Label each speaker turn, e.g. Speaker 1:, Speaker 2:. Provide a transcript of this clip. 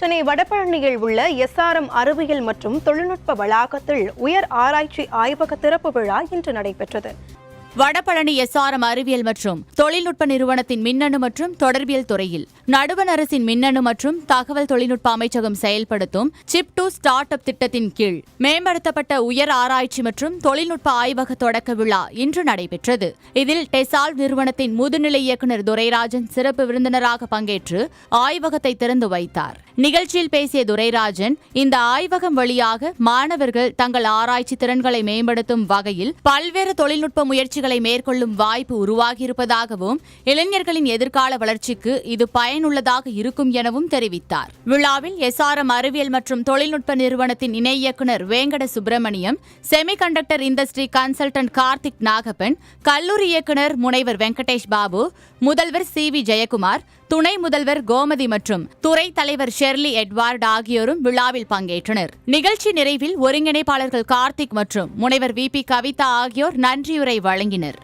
Speaker 1: சென்னை வடபழனியில் உள்ள எஸ்ஆர்எம் அறிவியல் மற்றும் தொழில்நுட்ப வளாகத்தில் உயர் ஆராய்ச்சி ஆய்வக திறப்பு விழா இன்று நடைபெற்றது.
Speaker 2: வடபழனி எஸ்ஆர்எம் அறிவியல் மற்றும் தொழில்நுட்ப நிறுவனத்தின் மின்னணு மற்றும் தொடர்பியல் துறையில் நடுவண் அரசின் மின்னணு மற்றும் தகவல் தொழில்நுட்ப அமைச்சகம் செயல்படுத்தும் சிப் டு ஸ்டார்ட் அப் திட்டத்தின் கீழ் மேம்படுத்தப்பட்ட உயர் ஆராய்ச்சி மற்றும் தொழில்நுட்ப ஆய்வக தொடக்க விழா இன்று நடைபெற்றது. இதில் டெசால் நிறுவனத்தின் முதுநிலை இயக்குநர் துரைராஜன் சிறப்பு விருந்தினராக பங்கேற்று ஆய்வகத்தை திறந்து வைத்தார். நிகழ்ச்சியில் பேசிய துரைராஜன் இந்த ஆய்வகம் வழியாக மாணவர்கள் தங்கள் ஆராய்ச்சி திறன்களை மேம்படுத்தும் வகையில் பல்வேறு தொழில்நுட்ப முயற்சிகள் மேற்கொள்ளும் வாய்ப்பு உருவாகியிருப்பதாகவும் இளைஞர்களின் எதிர்கால வளர்ச்சிக்கு இது பயனுள்ளதாக இருக்கும் எனவும் தெரிவித்தார். விழாவில் எஸ்ஆர்எம் அறிவியல் மற்றும் தொழில்நுட்ப நிறுவனத்தின் இணை இயக்குநர் Venkata Subramaniam semiconductor industry consultant Karthik Nagappan கல்லூரி இயக்குநர் முனைவர் வெங்கடேஷ் பாபு முதல்வர் சி வி ஜெயக்குமார் துணை முதல்வர் கோமதி மற்றும் துறை தலைவர் ஷெர்லி எட்வார்டு ஆகியோரும் விழாவில் பங்கேற்றனர். நிகழ்ச்சி நிறைவில் ஒருங்கிணைப்பாளர்கள் கார்த்திக் மற்றும் முனைவர் வி பி கவிதா ஆகியோர் நன்றியுரை வழங்கினர்.